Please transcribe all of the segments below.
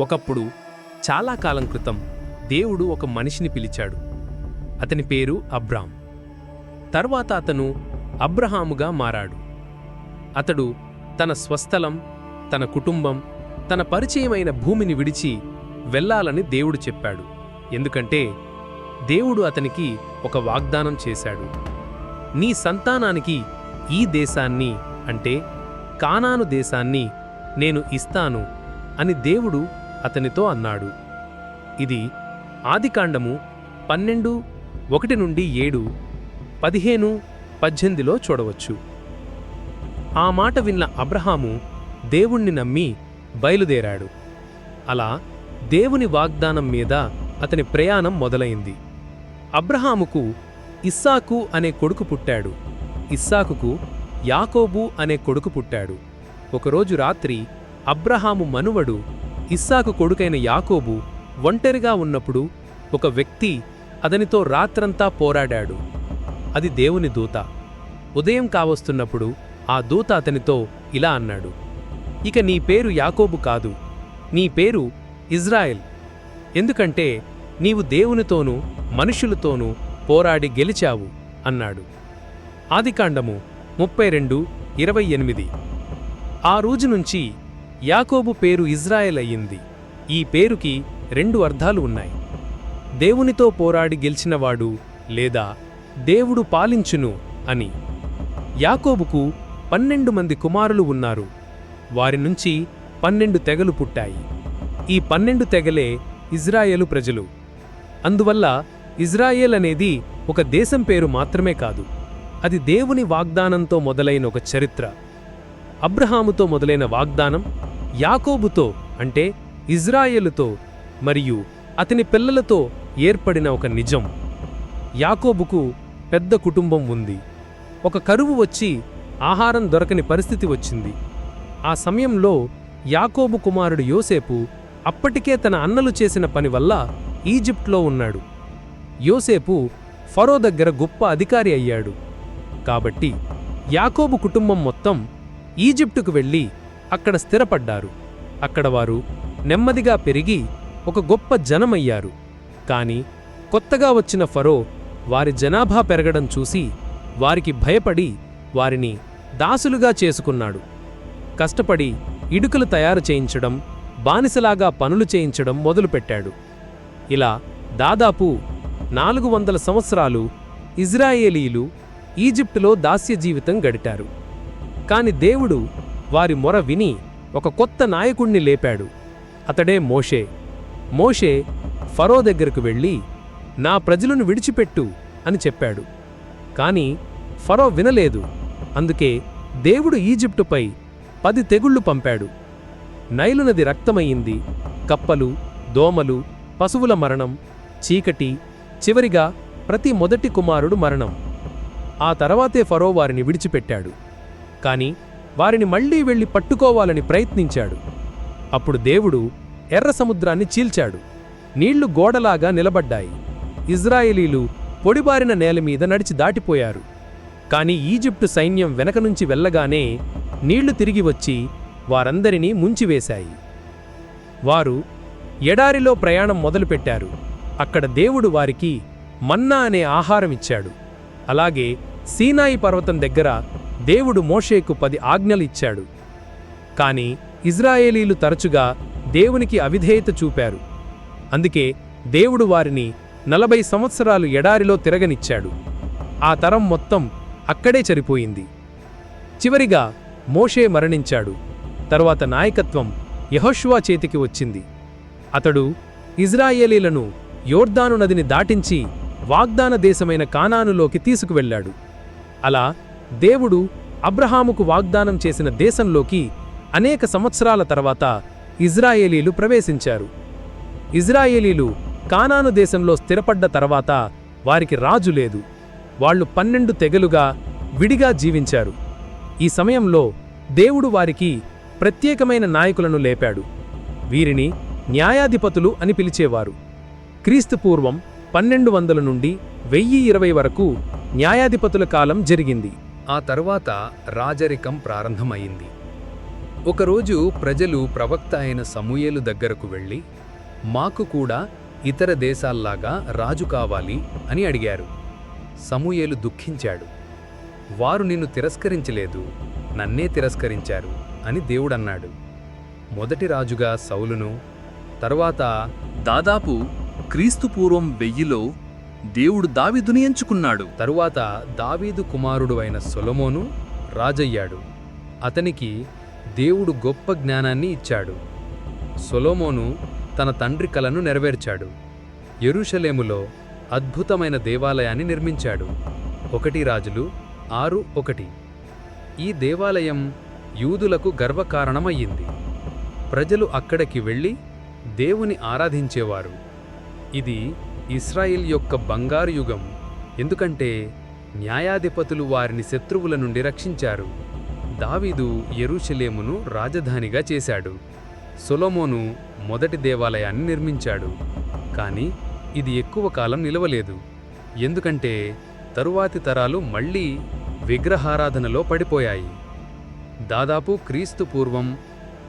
ఒకప్పుడు చాలా కాలం క్రితం దేవుడు ఒక మనిషిని పిలిచాడు. అతని పేరు అబ్రామ్. తర్వాత అతను అబ్రహాముగా మారాడు. అతడు తన స్వస్థలం తన కుటుంబం తన పరిచయమైన భూమిని విడిచి వెళ్ళాలని దేవుడు చెప్పాడు. ఎందుకంటే దేవుడు అతనికి ఒక వాగ్దానం చేశాడు. నీ సంతానానికి ఈ దేశాన్ని అంటే కానాను దేశాన్ని నేను ఇస్తాను అని దేవుడు అతనితో అన్నాడు ఇది ఆదికాండము పన్నెండు ఒకటి నుండి ఏడు పదిహేను పద్దెనిమిదిలో చూడవచ్చు. ఆ మాట విన్న అబ్రహాము దేవుణ్ణి నమ్మి బయలుదేరాడు. అలా దేవుని వాగ్దానం మీద అతని ప్రయాణం మొదలైంది. అబ్రహాముకు ఇస్సాకు అనే కొడుకు పుట్టాడు. ఇస్సాకుకు యాకోబు అనే కొడుకు పుట్టాడు. ఒకరోజు రాత్రి అబ్రహాము మనువడు ఇస్సాకు కొడుకైన యాకోబు ఒంటరిగా ఉన్నప్పుడు ఒక వ్యక్తి అతనితో రాత్రంతా పోరాడాడు. అది దేవుని దూత. ఉదయం కావస్తున్నప్పుడు ఆ దూత అతనితో ఇలా అన్నాడు. ఇక నీ పేరు యాకోబు కాదు. నీ పేరు ఇజ్రాయెల్. ఎందుకంటే నీవు దేవునితోనూ మనుషులతోనూ పోరాడి గెలిచావు అన్నాడు. ఆదికాండము ముప్పై రెండు ఇరవై ఎనిమిది. ఆ రోజు నుంచి యాకోబు పేరు ఇజ్రాయెల్ అయ్యింది ఈ పేరుకి రెండు అర్థాలు ఉన్నాయి. దేవునితో పోరాడి గెలిచినవాడు లేదా దేవుడు పాలించును అని. యాకోబుకు పన్నెండు మంది కుమారులు ఉన్నారు. వారి నుంచి పన్నెండు తెగలు పుట్టాయి. ఈ పన్నెండు తెగలే ఇజ్రాయేలు ప్రజలు. అందువల్ల ఇజ్రాయేల్ అనేది ఒక దేశం పేరు మాత్రమే కాదు. అది దేవుని వాగ్దానంతో మొదలైన ఒక చరిత్ర. అబ్రహాముతో మొదలైన వాగ్దానం యాకోబుతో అంటే ఇజ్రాయేలుతో మరియు అతని పిల్లలతో ఏర్పడిన ఒక నిజం. యాకోబుకు పెద్ద కుటుంబం ఉంది. ఒక కరువు వచ్చి ఆహారం దొరకని పరిస్థితి వచ్చింది. ఆ సమయంలో యాకోబు కుమారుడు యోసేపు అప్పటికే తన అన్నలు చేసిన పని వల్ల ఈజిప్ట్లో ఉన్నాడు. యోసేపు ఫరో దగ్గర గొప్ప అధికారి అయ్యాడు. కాబట్టి యాకోబు కుటుంబం మొత్తం ఈజిప్టుకు వెళ్ళి అక్కడ స్థిరపడ్డారు. అక్కడ వారు నెమ్మదిగా పెరిగి ఒక గొప్ప జనమయ్యారు. కాని కొత్తగా వచ్చిన ఫరో వారి జనాభా పెరగడం చూసి వారికి భయపడి వారిని దాసులుగా చేసుకున్నాడు. కష్టపడి ఇడుకలు తయారు చేయించడం బానిసలాగా పనులు చేయించడం మొదలుపెట్టాడు. ఇలా దాదాపు నాలుగు వందల సంవత్సరాలు ఇజ్రాయేలీలు ఈజిప్టులో దాస్య జీవితం గడిటారు కాని దేవుడు వారి మొర విని ఒక కొత్త నాయకుణ్ణి లేపాడు. అతడే మోషే. మోషే ఫరో దగ్గరకు వెళ్ళి నా ప్రజలను విడిచిపెట్టు అని చెప్పాడు. కాని ఫరో వినలేదు. అందుకే దేవుడు ఈజిప్టుపై పది తెగుళ్ళు పంపాడు. నైలు నది రక్తమయ్యింది. కప్పలు దోమలు పశువుల మరణం చీకటి చివరిగా ప్రతి మొదటి కుమారుడు మరణం. ఆ తర్వాతే ఫరో వారిని విడిచిపెట్టాడు. కాని వారిని మళ్ళీ వెళ్ళి పట్టుకోవాలని ప్రయత్నించాడు. అప్పుడు దేవుడు ఎర్ర సముద్రాన్ని చీల్చాడు. నీళ్ళు గోడలాగా నిలబడ్డాయి. ఇజ్రాయేలీలు పొడిబారిన నేల మీద నడిచి దాటిపోయారు. కాని ఈజిప్టు సైన్యం వెనక నుంచి వెళ్ళగానే నీళ్ళు తిరిగి వచ్చి వారందరినీ ముంచివేశాయి. వారు ఎడారిలో ప్రయాణం మొదలుపెట్టారు. అక్కడ దేవుడు వారికి మన్నా అనే ఆహారం ఇచ్చాడు. అలాగే సీనాయి పర్వతం దగ్గర దేవుడు మోషేకు పది ఆజ్ఞలు ఇచ్చాడు కాని ఇజ్రాయేలీలు తరచుగా దేవునికి అవిధేయత చూపారు. అందుకే దేవుడు వారిని నలభై సంవత్సరాలు ఎడారిలో తిరగనిచ్చాడు. ఆ తరం మొత్తం అక్కడే చనిపోయింది. చివరిగా మోషే మరణించాడు. తరువాత నాయకత్వం యహోష్వా చేతికి వచ్చింది. అతడు ఇజ్రాయేలీలను యోర్దాను నదిని దాటించి వాగ్దాన దేశమైన కానానులోకి తీసుకువెళ్ళాడు. అలా దేవుడు అబ్రహాముకు వాగ్దానం చేసిన దేశంలోకి అనేక సంవత్సరాల తర్వాత ఇజ్రాయేలీలు ప్రవేశించారు. ఇజ్రాయేలీలు కానాను దేశంలో స్థిరపడ్డ తర్వాత వారికి రాజు లేదు. వాళ్ళు పన్నెండు తెగలుగా విడిగా జీవించారు. ఈ సమయంలో దేవుడు వారికి ప్రత్యేకమైన నాయకులను లేపాడు. వీరిని న్యాయాధిపతులు అని పిలిచేవారు. క్రీస్తుపూర్వం పన్నెండు వందల నుండి వెయ్యి ఇరవై వరకు న్యాయాధిపతుల కాలం జరిగింది. ఆ తరువాత రాజరికం ప్రారంభమైంది ఒకరోజు ప్రజలు ప్రవక్త అయిన సమూయేలు దగ్గరకు వెళ్ళి మాకు కూడా ఇతర దేశాల్లాగా రాజు కావాలి అని అడిగారు. సమూయేలు దుఃఖించాడు. వారు నిన్ను తిరస్కరించలేదు నన్నే తిరస్కరించారు అని దేవుడన్నాడు. మొదటి రాజుగా సౌలును తర్వాత దాదాపు క్రీస్తుపూర్వం వెయ్యిలో దేవుడు దావీదుని ఎంచుకున్నాడు. తరువాత దావీదు కుమారుడు అయిన సొలమోను రాజయ్యాడు. అతనికి దేవుడు గొప్ప జ్ఞానాన్ని ఇచ్చాడు. సొలోమోను తన తండ్రి కలను నెరవేర్చాడు. ఎరుషలేములో అద్భుతమైన దేవాలయాన్ని నిర్మించాడు. ఒకటి రాజులు ఆరు ఒకటి. ఈ దేవాలయం యూదులకు గర్వకారణమయ్యింది. ప్రజలు అక్కడికి వెళ్ళి దేవుని ఆరాధించేవారు. ఇది ఇస్రాయిల్ యొక్క బంగారు యుగం. ఎందుకంటే న్యాయాధిపతులు వారిని శత్రువుల నుండి రక్షించారు. దావీదు ఎరుషలేమును రాజధానిగా చేశాడు. సొలొమోను మొదటి దేవాలయాన్ని నిర్మించాడు. కానీ ఇది ఎక్కువ కాలం నిలవలేదు. ఎందుకంటే తరువాతి తరాలు మళ్ళీ విగ్రహారాధనలో పడిపోయాయి. దాదాపు క్రీస్తు పూర్వం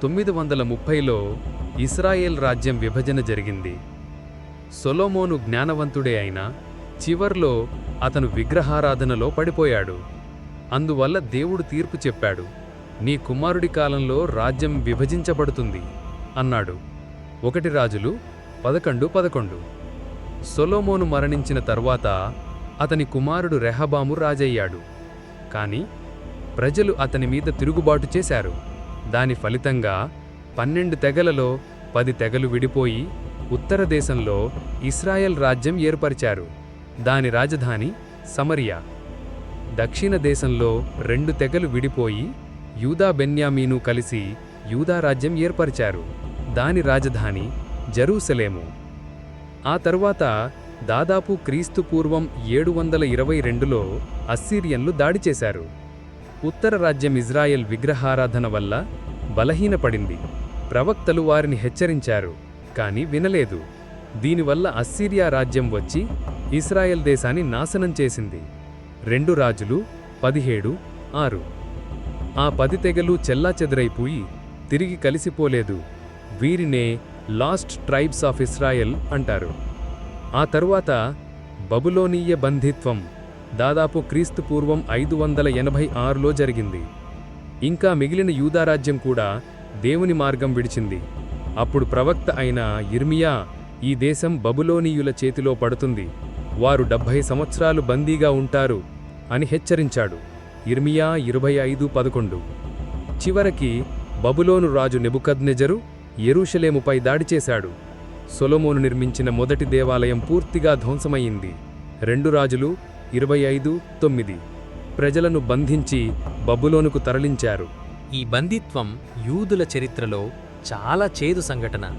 తొమ్మిది వందల ముప్పైలో ఇస్రాయేల్ రాజ్యం విభజన జరిగింది. సొలోమోను జ్ఞానవంతుడే అయినా చివర్లో అతను విగ్రహారాధనలో పడిపోయాడు. అందువల్ల దేవుడు తీర్పు చెప్పాడు. నీ కుమారుడి కాలంలో రాజ్యం విభజించబడుతుంది అన్నాడు. ఒకటి రాజులు పదకొండు పదకొండు. సొలోమోను మరణించిన తర్వాత అతని కుమారుడు రెహబాము రాజయ్యాడు. కాని ప్రజలు అతని మీద తిరుగుబాటు చేశారు. దాని ఫలితంగా పన్నెండు తెగలలో పది తెగలు విడిపోయి ఉత్తర దేశంలో ఇస్రాయెల్ రాజ్యం ఏర్పరిచారు. దాని రాజధాని సమరియా. దక్షిణ దేశంలో రెండు తెగలు విడిపోయి యూదా బెన్యామీను కలిసి యూదా రాజ్యం ఏర్పరిచారు. దాని రాజధాని జరూసలేము. ఆ తరువాత దాదాపు క్రీస్తు పూర్వం ఏడు వందల ఇరవై రెండులో అస్సీరియన్లు దాడి చేశారు. ఉత్తర రాజ్యం ఇజ్రాయెల్ విగ్రహారాధన వల్ల బలహీనపడింది. ప్రవక్తలు వారిని హెచ్చరించారు. కానీ వినలేదు. దీనివల్ల అస్సీరియా రాజ్యం వచ్చి ఇస్రాయెల్ దేశాన్ని నాశనం చేసింది. రెండు రాజులు పదిహేడు ఆరు. ఆ పది తెగలు చెల్లాచెదరైపోయి తిరిగి కలిసిపోలేదు. వీరినే లాస్ట్ ట్రైబ్స్ ఆఫ్ ఇస్రాయెల్ అంటారు. ఆ తరువాత బబులోనీయ బంధిత్వం దాదాపు క్రీస్తు పూర్వం ఐదు వందల ఎనభై ఆరులో జరిగింది. ఇంకా మిగిలిన యూదారాజ్యం కూడా దేవుని మార్గం విడిచింది. అప్పుడు ప్రవక్త అయిన ఇర్మియా ఈ దేశం బబులోనీయుల చేతిలో పడుతుంది. వారు డెబ్భై సంవత్సరాలు బందీగా ఉంటారు అని హెచ్చరించాడు. ఇర్మియా ఇరవై ఐదు పదకొండు. చివరికి బబులోను రాజు నెబుకద్నెజరు ఎరూషలేముపై దాడి చేశాడు. సొలొమోను నిర్మించిన మొదటి దేవాలయం పూర్తిగా ధ్వంసమయ్యింది. రెండు రాజులు ఇరవై ఐదు తొమ్మిది. ప్రజలను బంధించి బబులోనుకు తరలించారు. ఈ బందిత్వం యూదుల చరిత్రలో చాలా చేదు సంఘటన.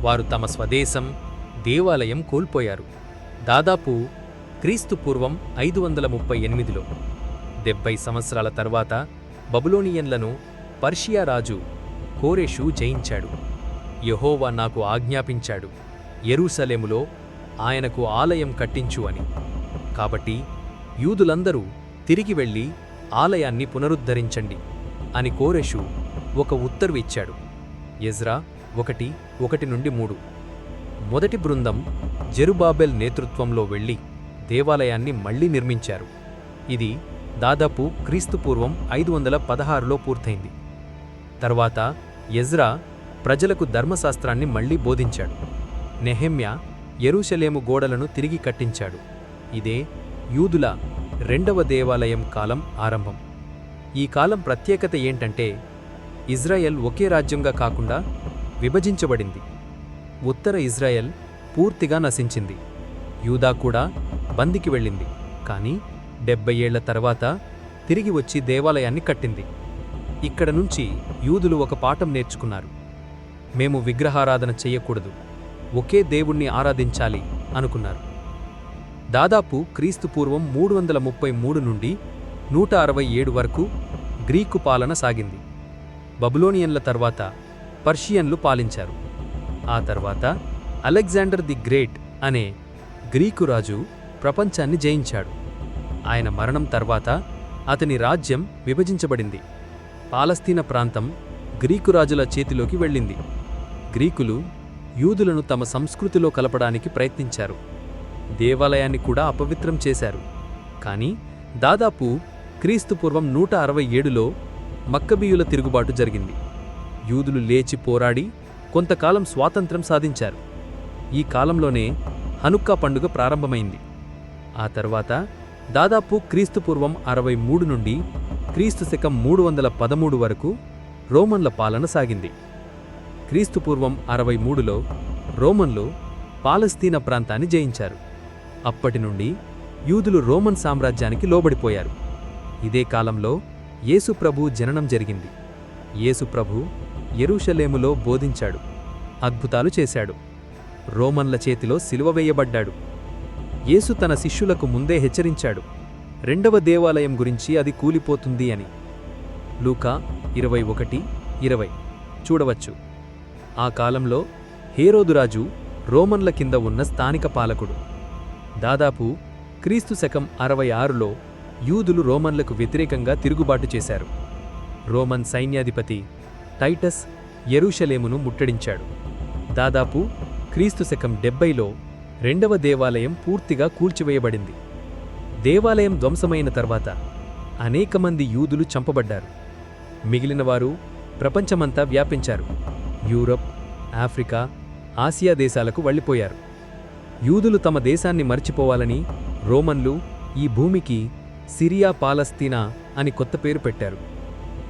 వారు తమ స్వదేశం దేవాలయం కోల్పోయారు. దాదాపు క్రీస్తు పూర్వం ఐదు వందల ముప్పై ఎనిమిదిలో. డెబ్బై సంవత్సరాల తర్వాత బబులోనియన్లను పర్షియా రాజు కోరేషు జయించాడు. యహోవా నాకు ఆజ్ఞాపించాడు ఎరూసలేములో ఆయనకు ఆలయం కట్టించు అని. కాబట్టి యూదులందరూ తిరిగి వెళ్ళి ఆలయాన్ని పునరుద్ధరించండి అని కోరెషు ఒక ఉత్తర్వు ఇచ్చాడు. ఎజ్రా ఒకటి ఒకటి నుండి మూడు. మొదటి బృందం జెరుబాబెల్ నేతృత్వంలో వెళ్ళి దేవాలయాన్ని మళ్ళీ నిర్మించారు. ఇది దాదాపు క్రీస్తుపూర్వం ఐదు వందల పదహారులో పూర్తయింది. తర్వాత ఎజ్రా ప్రజలకు ధర్మశాస్త్రాన్ని మళ్ళీ బోధించాడు. నెహెమ్యా ఎరుషలేము గోడలను తిరిగి కట్టించాడు. ఇదే యూదుల రెండవ దేవాలయం కాలం ఆరంభం. ఈ కాలం ప్రత్యేకత ఏంటంటే ఇజ్రాయెల్ ఒకే రాజ్యంగా కాకుండా విభజించబడింది. ఉత్తర ఇజ్రాయెల్ పూర్తిగా నశించింది. యూదా కూడా బందికి వెళ్ళింది. కానీ డెబ్బై ఏళ్ళ తర్వాత తిరిగి వచ్చి దేవాలయాన్ని కట్టింది. ఇక్కడ నుంచి యూదులు ఒక పాఠం నేర్చుకున్నారు. మేము విగ్రహారాధన చెయ్యకూడదు ఒకే దేవుణ్ణి ఆరాధించాలి అనుకున్నారు. దాదాపు క్రీస్తు పూర్వం మూడు వందల ముప్పై మూడు నుండి నూట అరవై ఏడు వరకు గ్రీకు పాలన సాగింది. బబులోనియన్ల తర్వాత పర్షియన్లు పాలించారు. ఆ తర్వాత అలెగ్జాండర్ ది గ్రేట్ అనే గ్రీకు రాజు ప్రపంచాన్ని జయించాడు. ఆయన మరణం తర్వాత అతని రాజ్యం విభజించబడింది. పాలస్తీన ప్రాంతం గ్రీకు రాజుల చేతిలోకి వెళ్ళింది. గ్రీకులు యూదులను తమ సంస్కృతిలో కలపడానికి ప్రయత్నించారు. దేవాలయాన్ని కూడా అపవిత్రం చేశారు. కానీ దాదాపు క్రీస్తుపూర్వం నూట అరవై ఏడులో మక్కబీయుల తిరుగుబాటు జరిగింది. యూదులు లేచి పోరాడి కొంతకాలం స్వాతంత్రం సాధించారు. ఈ కాలంలోనే హనుక్కా పండుగ ప్రారంభమైంది. ఆ తర్వాత దాదాపు క్రీస్తుపూర్వం అరవై మూడు నుండి క్రీస్తు శకం మూడు వందల పదమూడు వరకు రోమన్ల పాలన సాగింది. క్రీస్తుపూర్వం అరవై మూడులో రోమన్లు పాలస్తీనా ప్రాంతాన్ని జయించారు. అప్పటి నుండి యూదులు రోమన్ సామ్రాజ్యానికి లోబడిపోయారు. ఇదే కాలంలో యేసుప్రభు జననం జరిగింది. యేసుప్రభు ప్రభు బోధించాడు. అద్భుతాలు చేశాడు. రోమన్ల చేతిలో సిలువ వేయబడ్డాడు. యేసు తన శిష్యులకు ముందే హెచ్చరించాడు. రెండవ దేవాలయం గురించి అది కూలిపోతుంది అని. లూకా ఇరవై ఒకటి ఇరవై. చూడవచ్చు. ఆ కాలంలో హేరోదురాజు రోమన్ల కింద ఉన్న స్థానిక పాలకుడు. దాదాపు క్రీస్తు శకం అరవై ఆరులో యూదులు రోమన్లకు వ్యతిరేకంగా తిరుగుబాటు చేశారు. రోమన్ సైన్యాధిపతి టైటస్ యెరూషలేమును ముట్టడించాడు. దాదాపు క్రీస్తు శకం డెబ్బైలో రెండవ దేవాలయం పూర్తిగా కూల్చివేయబడింది. దేవాలయం ధ్వంసమైన తర్వాత అనేక మంది యూదులు చంపబడ్డారు. మిగిలినవారు ప్రపంచమంతా వ్యాపించారు. యూరప్ ఆఫ్రికా ఆసియా దేశాలకు వెళ్ళిపోయారు. యూదులు తమ దేశాన్ని మర్చిపోవాలని రోమన్లు ఈ భూమికి సిరియా పాలస్తీనా అని కొత్త పేరు పెట్టారు.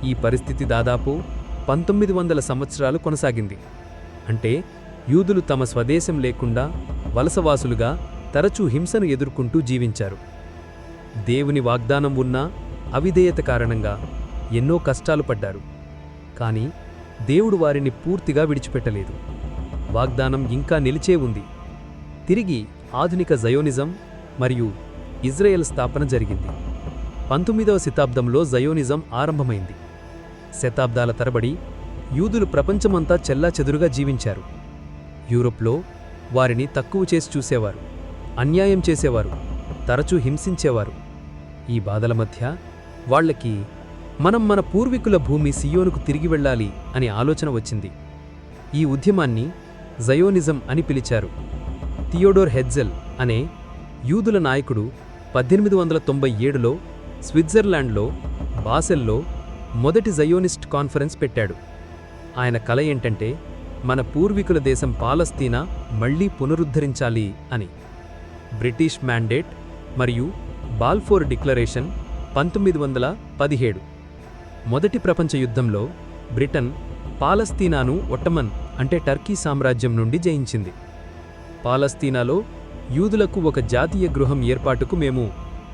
ఈ పరిస్థితి దాదాపు పంతొమ్మిది వందల సంవత్సరాలు కొనసాగింది. అంటే యూదులు తమ స్వదేశం లేకుండా వలసవాసులుగా తరచూ హింసను ఎదుర్కొంటూ జీవించారు. దేవుని వాగ్దానం ఉన్నా అవిధేయత కారణంగా ఎన్నో కష్టాలు పడ్డారు. కానీ దేవుడు వారిని పూర్తిగా విడిచిపెట్టలేదు. వాగ్దానం ఇంకా నిలిచే ఉంది. తిరిగి ఆధునిక జయోనిజం మరియు ఇజ్రాయెల్ స్థాపన జరిగింది. పంతొమ్మిదవ శతాబ్దంలో జయోనిజం ఆరంభమైంది. శతాబ్దాల తరబడి యూదులు ప్రపంచమంతా చెల్లాచెదురుగా జీవించారు. యూరోప్లో వారిని తక్కువ చేసి చూసేవారు అన్యాయం చేసేవారు తరచూ హింసించేవారు. ఈ బాధల మధ్య వాళ్ళకి మనం మన పూర్వీకుల భూమి సియోనుకు తిరిగి వెళ్ళాలి అనే ఆలోచన వచ్చింది. ఈ ఉద్యమాన్ని జయోనిజం అని పిలిచారు. థియోడోర్ హెడ్జెల్ అనే యూదుల నాయకుడు పద్దెనిమిది వందల తొంభై ఏడులో స్విట్జర్లాండ్లో బాసెల్లో మొదటి జయోనిస్ట్ కాన్ఫరెన్స్ పెట్టాడు. ఆయన కల ఏంటంటే మన పూర్వీకుల దేశం పాలస్తీనా మళ్ళీ పునరుద్ధరించాలి అని. బ్రిటిష్ మ్యాండేట్ మరియు బాల్ఫోర్ డిక్లరేషన్ పంతొమ్మిది వందల పదిహేడు. మొదటి ప్రపంచ యుద్ధంలో బ్రిటన్ పాలస్తీనాను ఒట్టమన్ అంటే టర్కీ సామ్రాజ్యం నుండి జయించింది. పాలస్తీనాలో యూదులకు ఒక జాతీయ గృహం ఏర్పాటుకు మేము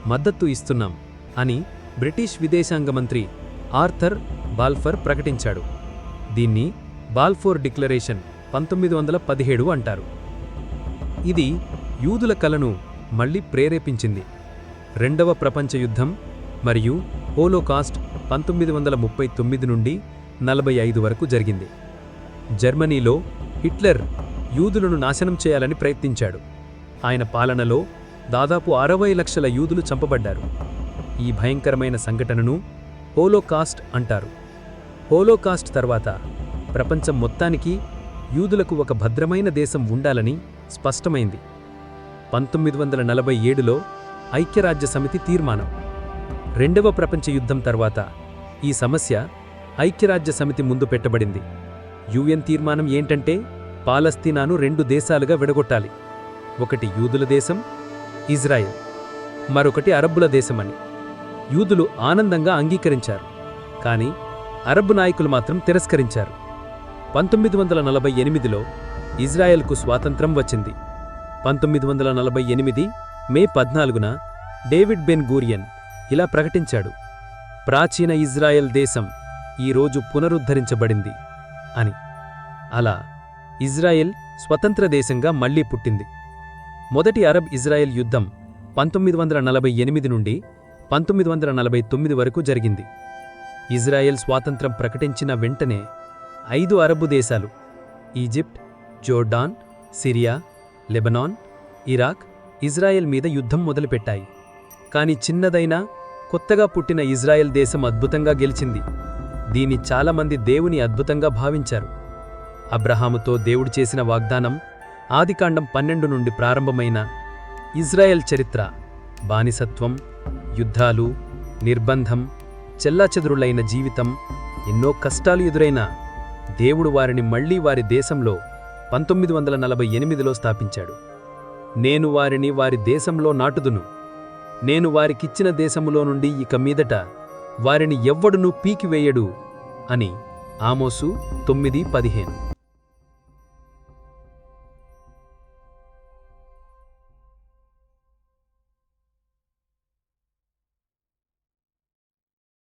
మద్దతు ఇస్తున్నాం. అని బ్రిటిష్ విదేశాంగ మంత్రి ఆర్థర్ బాల్ఫర్ ప్రకటించాడు. దీన్ని బాల్ఫోర్ డిక్లరేషన్ పంతొమ్మిది వందల పదిహేడు అంటారు. ఇది యూదుల కలను మళ్ళీ ప్రేరేపించింది. రెండవ ప్రపంచ యుద్ధం మరియు హోలోకాస్ట్ పంతొమ్మిది వందల ముప్పై తొమ్మిది నుండి నలభై ఐదు వరకు జరిగింది. జర్మనీలో హిట్లర్ యూదులను నాశనం చేయాలని ప్రయత్నించాడు. ఆయన పాలనలో దాదాపు అరవై లక్షల యూదులు చంపబడ్డారు. ఈ భయంకరమైన సంఘటనను హోలోకాస్ట్ అంటారు. హోలోకాస్ట్ తర్వాత ప్రపంచం మొత్తానికి యూదులకు ఒక భద్రమైన దేశం ఉండాలని స్పష్టమైంది. పంతొమ్మిది వందల నలభై ఏడులో ఐక్యరాజ్య సమితి తీర్మానం. రెండవ ప్రపంచ యుద్ధం తర్వాత ఈ సమస్య ఐక్యరాజ్య సమితి ముందు పెట్టబడింది. యుఎన్ తీర్మానం ఏంటంటే పాలస్తీనాను రెండు దేశాలుగా విడగొట్టాలి. ఒకటి యూదుల దేశం ఇజ్రాయెల్. మరొకటి అరబ్బుల దేశమని. యూదులు ఆనందంగా అంగీకరించారు. కానీ అరబ్ నాయకులు మాత్రం తిరస్కరించారు. పంతొమ్మిది వందల నలభై ఎనిమిదిలో ఇజ్రాయెల్కు స్వాతంత్రం వచ్చింది. పంతొమ్మిది వందల నలభై ఎనిమిది మే పద్నాలుగున డేవిడ్ బెన్ గూరియన్ ఇలా ప్రకటించాడు ప్రాచీన ఇజ్రాయెల్ దేశం ఈరోజు పునరుద్ధరించబడింది అని. అలా ఇజ్రాయెల్ స్వతంత్ర దేశంగా మళ్ళీ పుట్టింది. మొదటి అరబ్ ఇజ్రాయెల్ యుద్ధం పంతొమ్మిది వందల నలభై ఎనిమిది నుండి పంతొమ్మిది వందల నలభై తొమ్మిది వరకు జరిగింది. ఇజ్రాయెల్ స్వాతంత్రం ప్రకటించిన వెంటనే ఐదు అరబు దేశాలు Egypt Jordan Syria Lebanon Iraq Israel మీద యుద్ధం మొదలుపెట్టాయి. కానీ చిన్నదైనా కొత్తగా పుట్టిన ఇజ్రాయెల్ దేశం అద్భుతంగా గెలిచింది. దీన్ని చాలామంది దేవుని అద్భుతంగా భావించారు. అబ్రహాముతో దేవుడు చేసిన వాగ్దానం ఆదికాండం పన్నెండు నుండి ప్రారంభమైన ఇజ్రాయెల్ చరిత్ర బానిసత్వం యుద్ధాలు నిర్బంధం చెల్లాచెదురులైన జీవితం ఎన్నో కష్టాలు ఎదురైనా దేవుడు వారిని మళ్ళీ వారి దేశంలో పంతొమ్మిది వందల నలభై ఎనిమిదిలో స్థాపించాడు. నేను వారిని వారి దేశంలో నాటుదును. నేను వారికిచ్చిన దేశములో నుండి ఇక మీదట వారిని ఎవ్వడునూ పీకివేయడు అని ఆమోసు తొమ్మిది పదిహేను.